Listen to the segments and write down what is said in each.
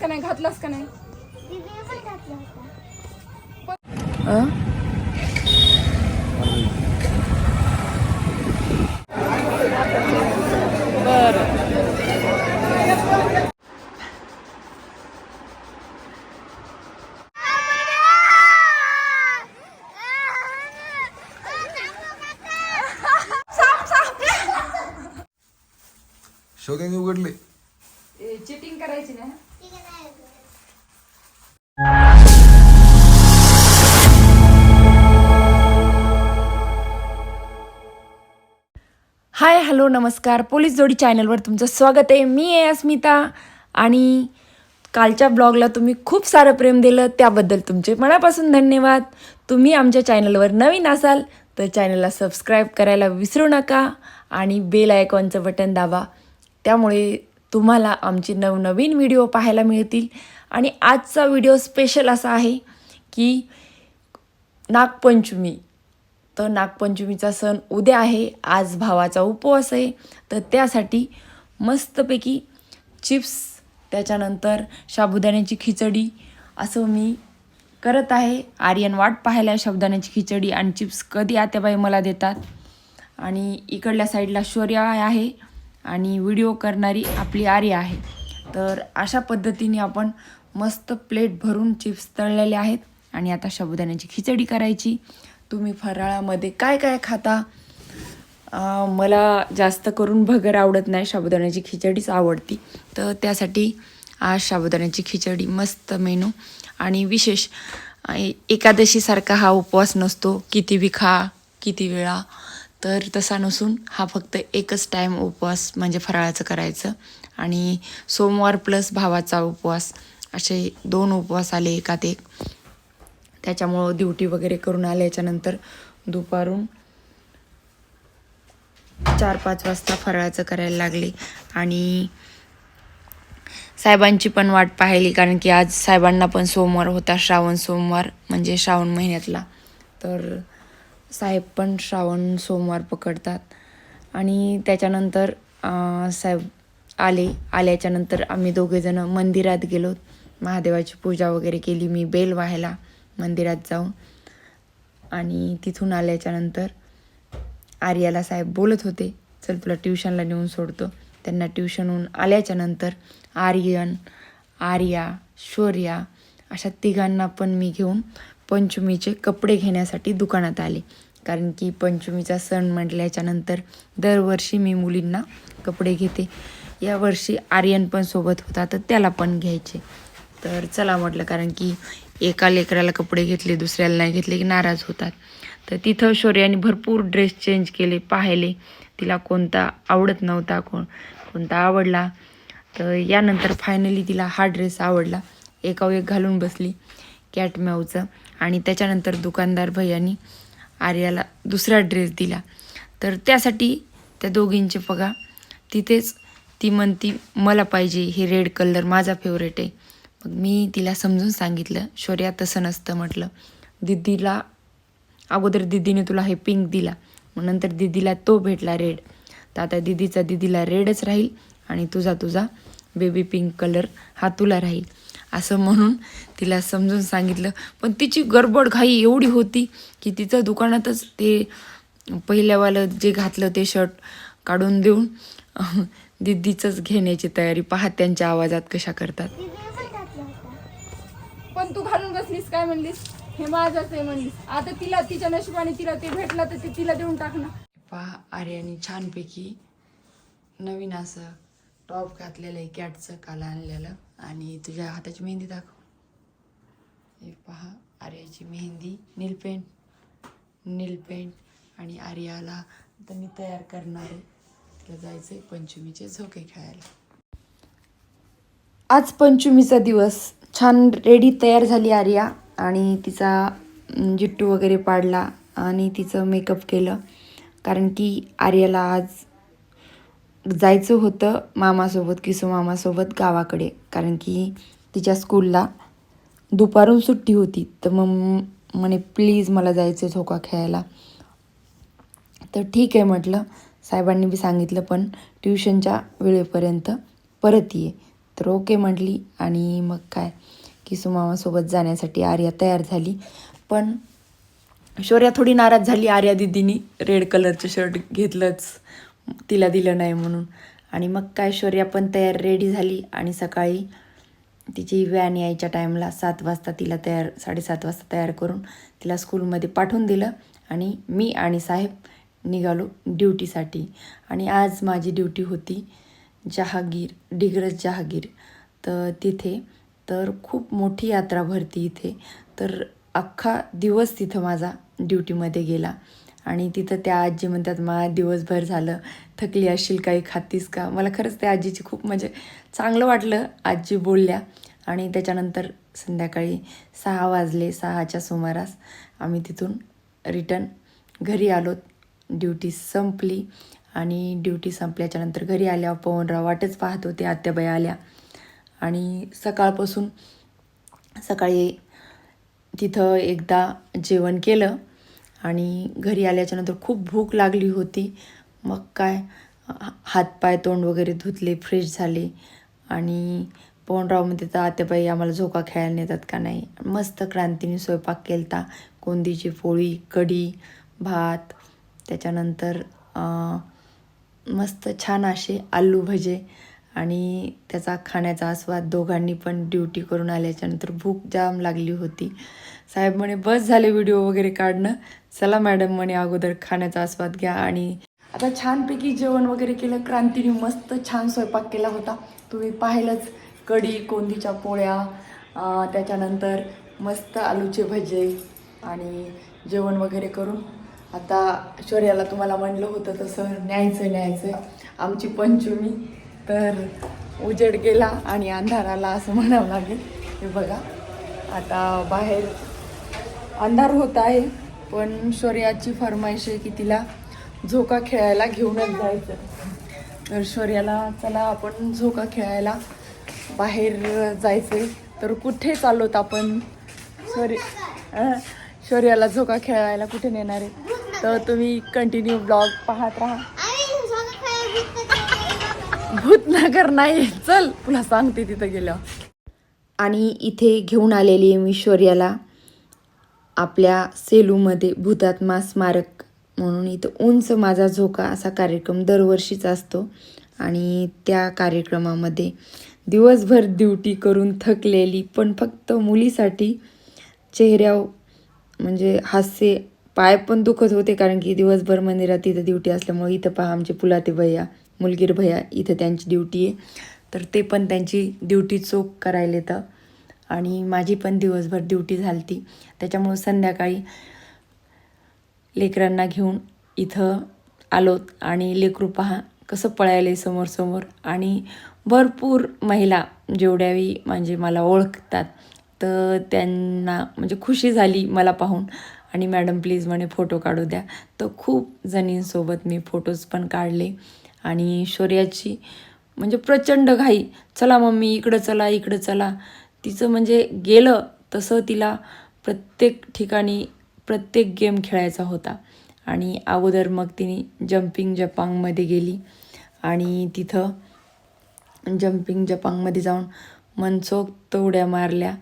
का नाही? घातलास का नाही हॅलो नमस्कार. पोलीस जोडी चॅनलवर तुमचं स्वागत आहे. मी आहे अस्मिता आणि कालच्या ब्लॉगला तुम्ही खूप सारं प्रेम दिलं त्याबद्दल तुमचे मनापासून धन्यवाद. तुम्ही आमच्या चॅनलवर नवीन असाल तर चॅनलला सबस्क्राईब करायला विसरू नका आणि बेल आयकॉनचं बटन दाबा. त्यामुळे तुम्हाला आमचे नवनवीन व्हिडिओ पाहायला मिळतील. आणि आजचा व्हिडिओ स्पेशल असा आहे की नागपंचमी. तर नागपंचमीचा सण उद्या आहे. आज भावाचा उपवास आहे. तर त्यासाठी मस्तपैकी चिप्स त्याच्यानंतर साबुदाण्याची खिचडी असं मी करत आहे. आर्यन वाट पाहायला साबुदाण्याची खिचडी आणि चिप्स कधी आत्याबाई मला देतात. आणि इकडल्या साईडला शौर्य आहे आणि व्हिडिओ करणारी आपली आर्या आहे. तर अशा पद्धतीने आपण मस्त प्लेट भरून चिप्स तळलेले आहेत. आणि आता साबुदाण्याची खिचडी करायची. तुम्ही फराळामध्ये काय काय खाता? मला जास्त करून भगर आवडत नाही साबुदाण्याची खिचडीच आवडती. तर त्यासाठी आज साबुदाण्याची खिचडी मस्त मेनू. आणि विशेष एकादशीसारखा हा उपवास नसतो. किती बी खा किती वेळा. तर तसा नसून हा फक्त एकच टाईम उपवास म्हणजे फराळाचं करायचं. आणि सोमवार प्लस भावाचा उपवास. असे दोन उपवास आले एकात एक. त्याच्यामुळं ड्युटी वगैरे करून आल्याच्यानंतर दुपारून चार पाच वाजता फराळाचं करायला लागले. आणि साहेबांची पण वाट पाहिली कारण की आज साहेबांना पण सोमवार होता श्रावण सोमवार म्हणजे श्रावण महिन्यातला. तर साहेब पण श्रावण सोमवार पकडतात. आणि त्याच्यानंतर साहेब आले. आल्याच्यानंतर आम्ही दोघेजणं मंदिरात गेलो. महादेवाची पूजा वगैरे केली. मी बेल व्हायला. मंदिरात जाऊन आणि तिथून आल्याच्यानंतर आर्याला साहेब बोलत होते चल तुला ट्युशनला नेऊन सोडतो. त्यांना ट्युशनहून आल्याच्यानंतर आर्यन आर्या शौर्या अशा तिघांना पण मी घेऊन पंचमीचे कपडे घेण्यासाठी दुकानात आले. कारण की पंचमीचा सण म्हटल्याच्यानंतर दरवर्षी मी मुलींना कपडे घेते. यावर्षी आर्यन पण सोबत होता तर त्याला पण घ्यायचे. तर चला म्हटलं कारण की एका लेकराला कपडे घेतले दुसऱ्याला नाही घेतले की नाराज होतात. तर तिथं शौर्याने भरपूर ड्रेस चेंज केले पाहिले. तिला कोणता आवडत नव्हता कोण कोणता आवडला. तर यानंतर फायनली तिला हा ड्रेस आवडला. एकावर एक घालून बसली कॅट मॅवचं आणि त्याच्यानंतर दुकानदार भैयानी आर्याला दुसरा ड्रेस दिला. तर त्यासाठी त्या दोघींचे बघा तिथेच ती म्हणती मला पाहिजे हे रेड कलर माझा फेवरेट आहे. मग मी तिला समजून सांगितलं शौर्या तसं नसतं म्हटलं. दिदीला अगोदर दिदीने तुला हे पिंक दिला मग नंतर दिदीला तो भेटला रेड तर आता दिदीचा दिदीला रेडच राहील आणि तुझा तुझा बेबी पिंक कलर हा तुला राहील. असं म्हणून तिला समजून सांगितलं. पण तिची गडबड घाई एवढी होती की तिचं दुकानातच ते पहिल्यावालं जे घातलं ते शर्ट काढून देऊन दिदीचंच घेण्याची तयारी. पहा त्यांच्या आवाजात कशा करतात. पण तू घालून बसलीस काय म्हणलीस? हे माझंच आहे म्हणलीस. आता तिला तिच्या नशिबाने तिला ते भेटलं तर ते तिला देऊन टाक ना. पहा आर्याने छानपैकी नवीन असं टॉप घातलेलं आहे कॅटचं काल आणलेलं आणि तुझ्या हाताची मेहंदी दाखव. हे पहा आर्याची मेहंदी नील पेंट नील पेंट आणि आर्याला आता मी तयार करणार आहे. तिला जायचं आहे पंचमीचे झोके खेळायला. आज पंचमीचा दिवस. छान रेडी तयार झाली आर्या आणि तिचा जिट्टू वगैरे पाडला आणि तिचं मेकअप केलं. कारण की आर्याला आज जायचं होतं मामासोबत किसू मामासोबत गावाकडे. कारण की तिच्या स्कूलला दुपारून सुट्टी होती. तर मग म्हणे प्लीज मला जायचं झोका खेळायला. तर ठीक आहे म्हटलं. साहेबांनी बी सांगितलं पण ट्युशनच्या वेळेपर्यंत परत ये. तर ओके म्हटली. आणि मग काय? किसू मामासोबत जाण्यासाठी आर्या तयार झाली. पण शौर्या थोडी नाराज झाली आर्या दिदीनी. रेड कलरचं शर्ट घेतलंच. तिला दिलं नाही म्हणून. आणि मग काय? शौर्या पण तयार रेडी झाली. आणि सकाळी तिची व्हॅन यायच्या टाईमला सात वाजता तिला तयार साडेसात वाजता तयार करून तिला स्कूलमध्ये पाठवून दिलं. आणि मी आणि साहेब निघालो ड्युटीसाठी आणि आज माझी ड्युटी होती. जहागीर डिग्रज जहागीर. तर तिथे तर खूप मोठी यात्रा भरती इथे. तर अख्खा दिवस तिथं माझा ड्युटीमध्ये गेला. आणि तिथं त्या आजी म्हणतात मा दिवसभर झालं. थकली असशील काही खातीस का? मला खरंच त्या आजीची खूप म्हणजे चांगलं वाटलं. आजी बोलल्या आणि त्याच्यानंतर संध्याकाळी सहा वाजले सहाच्या सुमारास आम्ही तिथून रिटर्न घरी आलो. ड्युटी संपली. आणि ड्युटी संपल्याच्यानंतर घरी आल्यावर पवनराव वाटच पाहत होते आत्याबाई आल्या. आणि सकाळपासून सकाळी तिथं एकदा जेवण केलं आणि घरी आल्याच्यानंतर खूप भूक लागली होती. मग काय हातपाय तोंड वगैरे धुतले फ्रेश झाले. आणि पवनराव म्हणते तर आत्याबाई आम्हाला झोका खेळायला नेतात का नाही? मस्त क्रांतीने स्वयंपाक केलता. कोंदीची पोळी कढी भात. त्याच्यानंतर मस्त छान असे आलू भजे आणि त्याचा खाण्याचा आस्वाद दोघांनी पण ड्युटी करून आल्याच्यानंतर भूक जाम लागली होती. साहेब म्हणे बस झाले व्हिडिओ वगैरे काढणं. चला मॅडम म्हणे अगोदर खाण्याचा आस्वाद घ्या. आणि आता छानपैकी जेवण वगैरे केलं. क्रांतीने मस्त छान स्वयंपाक केला होता. तुम्ही पाहिलंच कढी कोंदीच्या पोळ्या त्याच्यानंतर मस्त आलूचे भजे आणि जेवण वगैरे करून आता शौर्याला तुम्हाला म्हणलं होतं तसं न्यायचं न्यायचं. आमची पंचमी. तर उजेड गेला आणि अंधार आला असं म्हणावं लागेल. हे बघा. आता बाहेर अंधार होत आहे पण शौर्याची फरमाईश आहे की तिला झोका खेळायला घेऊनच जायचं. तर शौर्याला चला आपण झोका खेळायला बाहेर जायचंय. तर कुठे चाललोत आपण? शौर्य शौर्याला झोका खेळायला कुठे नेणार आहे? तर तुम्ही कंटिन्यू ब्लॉग पाहत राहा. भूतनगर नाही. चल तुला सांगते तिथं गेल्यावर. आणि इथे घेऊन आलेली आहे मी शौर्याला आपल्या सेलूमध्ये भूतात्मा स्मारक म्हणून. इथं उंच माझा झोका असा कार्यक्रम दरवर्षीच असतो. आणि त्या कार्यक्रमामध्ये दिवसभर ड्युटी करून थकलेली पण फक्त मुलीसाठी चेहऱ्यावर म्हणजे हास्य पाय पण दुखत होते कारण की दिवसभर मंदिरात तिथं ड्युटी असल्यामुळे इथं पहा आमचे पुलाते भैया मुलगीर भैया इथं त्यांची ड्युटी आहे. तर ते पण त्यांची ड्युटी चोख करायला येतं. आणि माझी पण दिवसभर ड्युटी झालती. त्याच्यामुळं संध्याकाळी लेकरांना घेऊन इथं आलोत आणि लेकरू पहा कसं पळायले समोर समोर आणि भरपूर महिला जेवढ्यावी म्हणजे मला ओळखतात तर त्यांना म्हणजे खुशी झाली मला पाहून. आणि मॅडम प्लीज म्हणे फोटो काढू द्या. तर खूप जणींसोबत मी फोटोज पण काढले. आणि शौर्याची म्हणजे प्रचंड घाई. चला मम्मी इकडं चला इकडं चला. तिचं म्हणजे गेलं तसं तिला प्रत्येक ठिकाणी प्रत्येक गेम खेळायचा होता. आणि अगोदर मग तिने जम्पिंग जपांगमध्ये गेली. आणि तिथं जम्पिंग जपांगमध्ये जाऊन मनसोक्त उड्या मारल्या.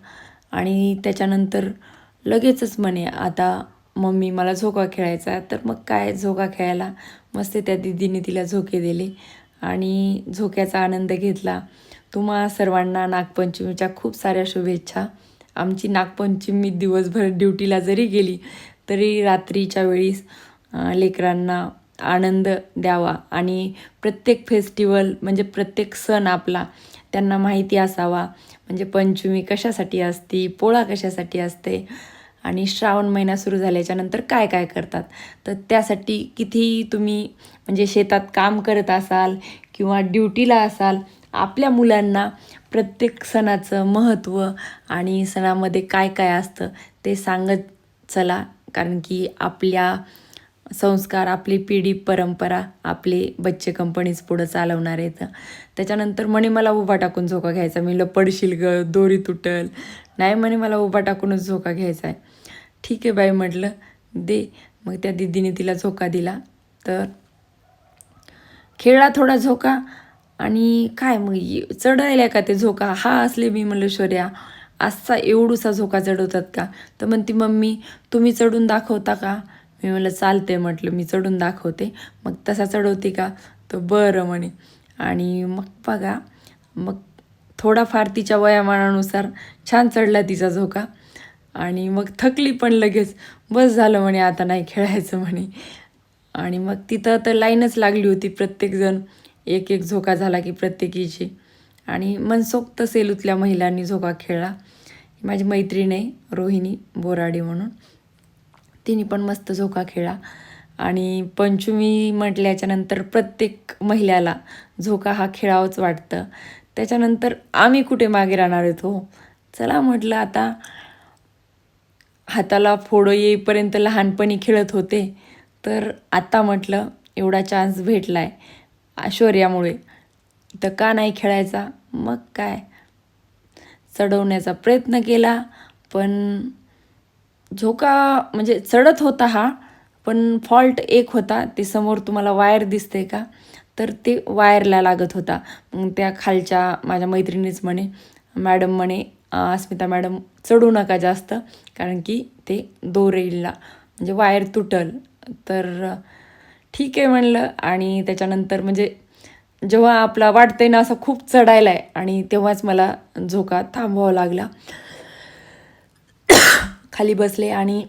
आणि त्याच्यानंतर लगेचच म्हणे आता मम्मी मला झोका खेळायचा आहे. तर मग काय झोका खेळायला? मस्त त्या दिदीने तिला झोके दिले आणि झोक्याचा आनंद घेतला. तुम्हा सर्वांना नागपंचमीच्या खूप साऱ्या शुभेच्छा. आमची नागपंचमी दिवसभर ड्युटीला जरी गेली तरी रात्रीच्या वेळीस लेकरांना आनंद द्यावा आणि प्रत्येक फेस्टिवल म्हणजे प्रत्येक सण आपला त्यांना माहिती असावा. म्हणजे पंचमी कशासाठी असते पोळा कशासाठी असते आणि श्रावण महिना सुरू झाल्याच्यानंतर काय काय करतात? तर त्यासाठी किती तुम्ही म्हणजे शेतात काम करत असाल किंवा ड्युटीला असाल आपल्या मुलांना प्रत्येक सणाचं महत्त्व आणि सणामध्ये काय काय असतं ते सांगत चला. कारण की आपल्या संस्कार आपली पिढी परंपरा आपले बच्चे कंपनीज पुढं चालवणार आहेत. त्याच्यानंतर म्हणे मला उभा टाकून झोका घ्यायचा. मी पडशील ग दोरी तुटल. नाही म्हणे मला उभा टाकूनच झोका घ्यायचा आहे ठीक आहे बाई म्हटलं. दे. मग त्या दिदीने तिला झोका दिला. तर खेळला थोडा झोका. आणि काय मग चढायला का ते झोका? हा असले मी म्हणलं शौर्या असा एवढूसा झोका चढवतात का? तर म्हणती मम्मी तुम्ही चढून दाखवता का? मी मला चालते म्हटलं मी चढून दाखवते. मग तसा चढवते का? तर बरं म्हणे. आणि मग बघा मग थोडाफार तिच्या वयामानानुसार छान चढला तिचा झोका. आणि मग थकली पण लगेच. बस झालं म्हणे आता नाही खेळायचं म्हणे. आणि मग तिथं तर लाईनच लागली होती प्रत्येकजण. एक एक झोका झाला की प्रत्येकीची. आणि मनसोक्त सेलूतल्या महिलांनी झोका खेळला. माझी मैत्रीण आहे रोहिणी बोराडे म्हणून. तिने पण मस्त झोका खेळा आणि पंचमी म्हटल्याच्यानंतर प्रत्येक महिलाला झोका हा खेळावंच वाटतं. त्याच्यानंतर आम्ही कुठे मागे राहणार आहेत हो? चला म्हटलं आता हाताला फोडं येईपर्यंत लहानपणी खेळत होते. तर आता म्हटलं एवढा चान्स भेटला आहे ऐश्वर्यामुळे. तर का नाही खेळायचा? मग काय? चढवण्याचा प्रयत्न केला पण झोका म्हणजे चढत होता हा पण फॉल्ट एक होता ते समोर तुम्हाला वायर दिसते का? तर ते वायरला लागत होता. मग त्या खालच्या माझ्या मैत्रिणीच म्हणे मॅडम म्हणे अस्मिता मॅडम चढू नका जास्त कारण की ते दोरेला म्हणजे वायर तुटल. तर ठीक आहे म्हणलं. आणि त्याच्यानंतर म्हणजे जेव्हा आपला वाटतंय ना असं खूप चढायला आहे आणि तेव्हाच मला झोका थांबवावा लागला. खाली बसले आणि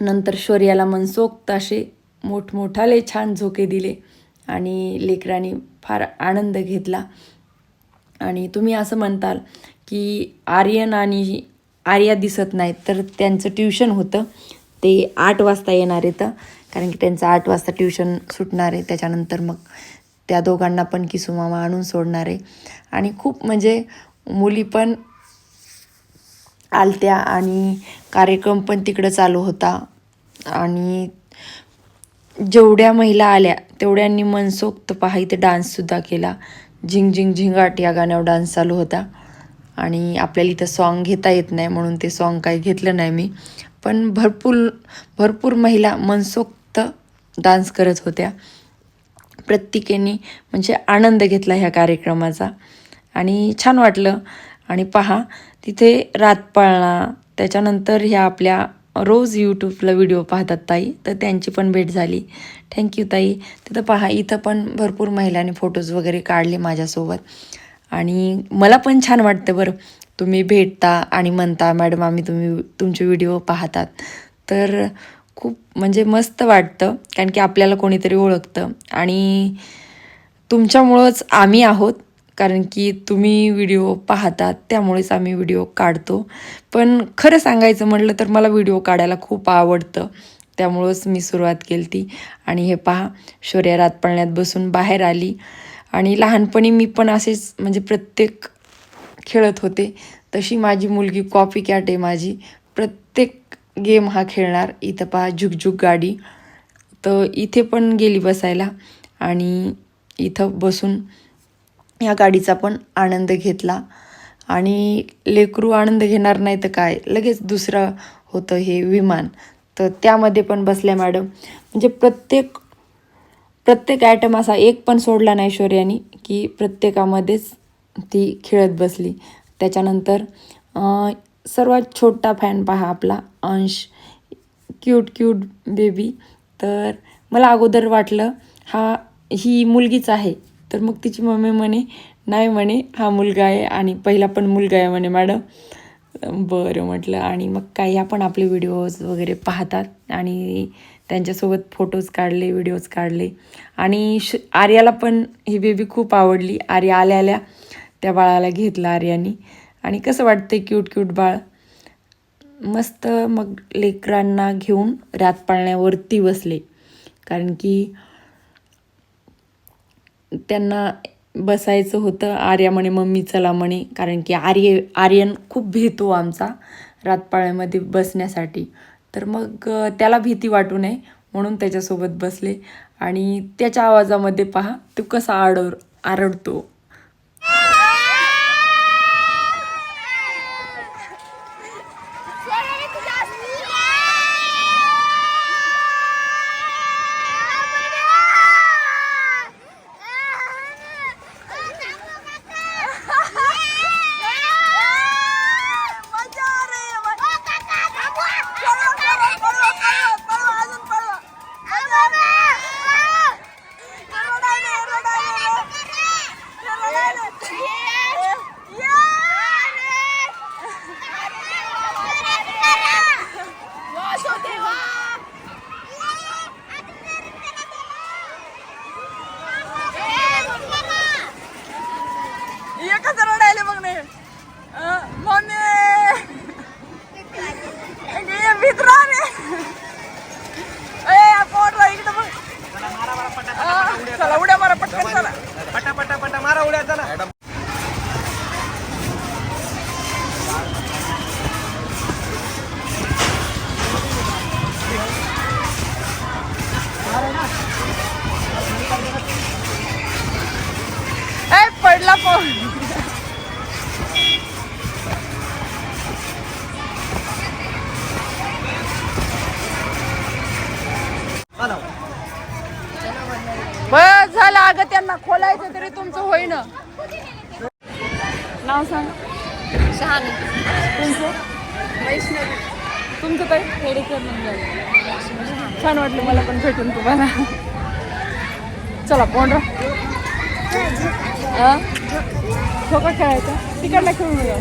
नंतर शौर्याला मनसोक्त असे मोठमोठाले छान झोके दिले आणि लेकरांनी फार आनंद घेतला. आणि तुम्ही असं म्हणताल की आर्यन आणि आर्या दिसत नाहीत तर त्यांचं ट्युशन होतं. ते आठ वाजता येणार येतं कारण की त्यांचं आठ वाजता ट्युशन सुटणार आहे. त्याच्यानंतर मग त्या दोघांना पण किसूमामा आणून सोडणार आहे. आणि खूप म्हणजे मुली पण आलत्या आणि कार्यक्रम पण तिकडं चालू होता. आणि जेवढ्या महिला आल्या तेवढ्यांनी मनसोक्त पहा इथे डान्ससुद्धा केला. झिंग झिंग झिंगाट या गाण्यावर डान्स चालू होता. आणि आपल्याला इथं सॉन्ग घेता येत नाही म्हणून ते सॉन्ग काही घेतलं नाही मी. पण भरपूर भरपूर महिला मनसोक्त डान्स करत होत्या. प्रत्येकाने म्हणजे आनंद घेतला ह्या कार्यक्रमाचा. आणि छान वाटलं. आणि पहा तिथे रातपाळणा त्याच्यानंतर ह्या आपल्या रोज यूट्यूबला व्हिडिओ पाहतात ताई तर त्यांची पण भेट झाली. थँक्यू ताई. तिथं पहा इथं पण भरपूर महिलांनी फोटोज वगैरे काढले माझ्यासोबत. आणि मला पण छान वाटतं बरं तुम्ही भेटता आणि म्हणता मॅडम आम्ही तुम्ही तुमचे व्हिडिओ पाहतात. तर खूप म्हणजे मस्त वाटतं कारण की आपल्याला कोणीतरी ओळखतं. आणि तुमच्यामुळंच आम्ही आहोत. कारण की तुम्ही व्हिडिओ पाहतात त्यामुळेच आम्ही व्हिडिओ काढतो. पण खरं सांगायचं म्हटलं तर मला व्हिडिओ काढायला खूप आवडतं. त्यामुळंच मी सुरुवात केली ती आणि हे पहा शौर्या रातपाळण्यात बसून बाहेर आली. आणि लहानपणी मी पण असेच म्हणजे प्रत्येक खेळत होते. तशी माझी मुलगी कॉपी कॅट आहे माझी. प्रत्येक गेम हा खेळणार. इथं पहा झुकझुक गाडी. तर इथे पण गेली बसायला. आणि इथं बसून या गाडीचा पण आनंद घेतला. आणि लेकरू आनंद घेणार नाही तर काय? लगेच दुसरं होतं हे विमान. तर त्यामध्ये पण बसल्या मॅडम. म्हणजे प्रत्येक प्रत्येक आयटम असा एक पण सोडला नाही शौर्यानी की प्रत्येकामध्येच ती खेळत बसली. त्याच्यानंतर सर्वात छोटा फॅन पहा आपला अंश. क्यूट क्यूट बेबी तर मला अगोदर वाटलं हा ही मुलगीच आहे. तर मग तिची मम्मी म्हणे नाही म्हणे हा मुलगा आहे आणि पहिला पण मुलगा आहे म्हणे मॅडम. बरं म्हटलं. आणि मग काही आपण आपले व्हिडिओज वगैरे पाहतात आणि त्यांच्यासोबत फोटोज काढले व्हिडिओज काढले. आणि श आर्याला पण ही बेबी खूप आवडली. आर्या आल्या आल्या त्या बाळाला घेतलं आर्यानी. आणि कसं वाटतं क्यूट क्यूट बाळ? मस्त मग लेकरांना घेऊन रात पाळण्यावरती बसले. कारण की त्यांना बसायचं होतं आर्या म्हणे मम्मी चला म्हणे. कारण की आर्य आर्यन खूप भीतो आमचा रातपाळ्यामध्ये बसण्यासाठी. तर मग त्याला भीती वाटू नये म्हणून त्याच्यासोबत बसले. आणि त्याच्या आवाजामध्ये पहा तो कसा आडर आरडतो. त्यांना खोलायचं तरी तुमचं होईन. नाव सांग. शहाणी. तुमचं? वैष्णवी. तुमचं काय? हेडेकर छान वाटलं मला पण भेटून तुम्हाला. चला कोण रा ठोका खेळायचा? तिकडला खेळून या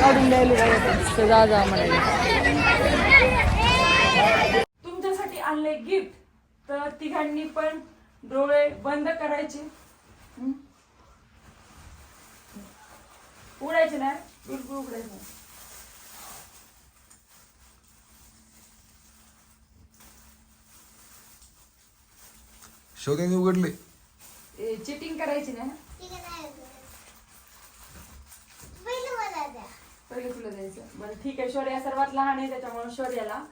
काढून द्यायला जा जा म्हणाले गिफ्ट तर तिघांनी पण डोळे बंद करायचे. हं? उडायचे ना? बिलकुल उघडायचे नाही. शोधेने उघडले. चिटिंग करायची नाही. पहिलं तुला द्यायचं. बरं ठीक आहे. शौर्या सर्वात लहान आहे त्याच्यामुळे शौर्याला.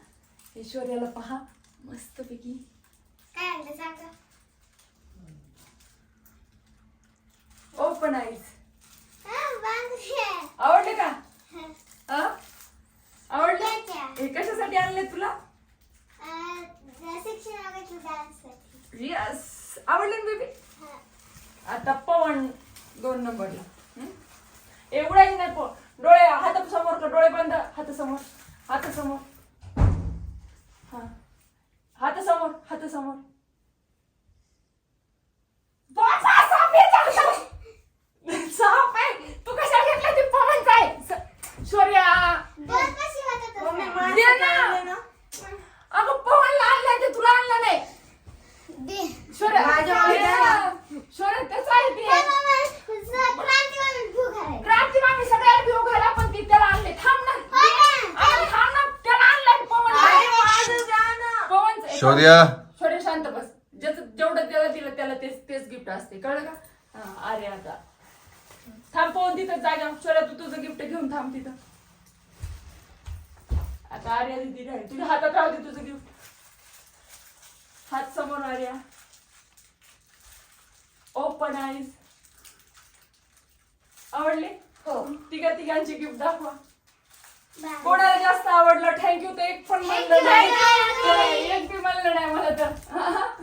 हे शौर्याला पहा. मस्तपैकी काय आणलं सांगा ओपन हा, आहे. आवडले का हा. अ? आवडले. हे कशासाठी आणले तुला. यस आवडले ना बेबी हा. आता पवन दोन नंबरला हं? एवढाच नाही पो डोळे हात समोर का डोळे बंद हात समोर हात समोर हा हात समोर हात समोर साप आहे, तू कशा घेतला ते पवनचा आहे शौर्या? दे ना. अगं पवनला आणलाय ते तुला आणलं नाही. शौर्या. शौर्या त्याच आहे ते पण मग स- क्रांतीवाली भूक आहे. क्रांती मामी सगळ्याला भिव घाला पण ती त्याला आणले थांब ना हो ना. अरे थांब ना त्याला आणलाय पवन पवन शौर्या शौर्य शांत बस. ज्याचं जेवढं त्याला दिलं त्याला तेच तेच गिफ्ट असते. कळलं का? हा, अरे आता. थांब पवन तिथं जागा. शौर्या तू तुझं गिफ्ट घेऊन थांब तिथं. आता आर्या दिदी राहील तुझ्या हातात राहू दे तुझं गिफ्ट हात समोर आर्या. ओपन आईज आवडले? हो. तिघा तिघांची गिफ्ट दाखवा. बाय. कोणाला जास्त आवडलं थँक्यू तर एक पण म्हणलं you, नाही thank you. होय, एक बी म्हणलं नाही मला तर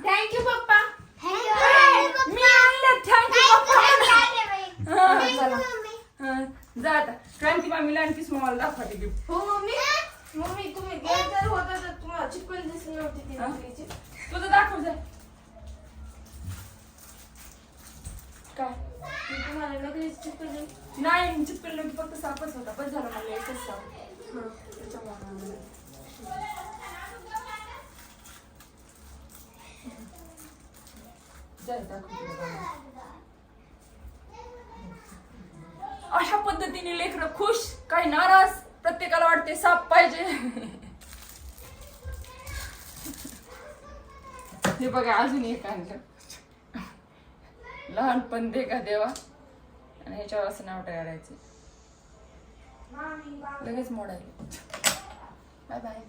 थँक्यू पप्पा Thank you, मम्मी. मी आणलं थँक्यू Thank you, पप्पा thank you, बाई. हा, Thank you, चला. मम्मी. हा, जा आता क्रांती मामीला आणखीच मला दाखवा ते गिफ्ट हो मम्मी मम्मी तुम्ही गेटर होता तर तुम्हाला चिपकून दिसली नव्हती ती हा? नकलीची. तुझं दाखव जा काय ती तुम्हाला नकलीची चिपकली नाही चिपकलं की फक्त सापच होता पण झालं मला एकच साप हा, त्याच्यामुळे आणलं. जा, दाखव तुला बाळा. पद्धतीने लेकरं खुश काही नाराज प्रत्येकाला वाटते साप पाहिजे. हे बघा अजून एक आणलं. लहानपण दे का देवा. आणि ह्याच्यावर असं नाव टाळायचं लगेच मोडायला. बाय बाय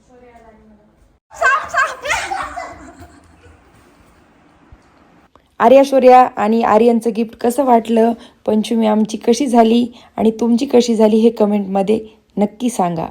आर्याश्वर्या आणि आर्यनचं गिफ्ट कसं वाटलं? पंचमी आमची कशी झाली? आणि तुमची कशी झाली हे कमेंटमध्ये नक्की सांगा.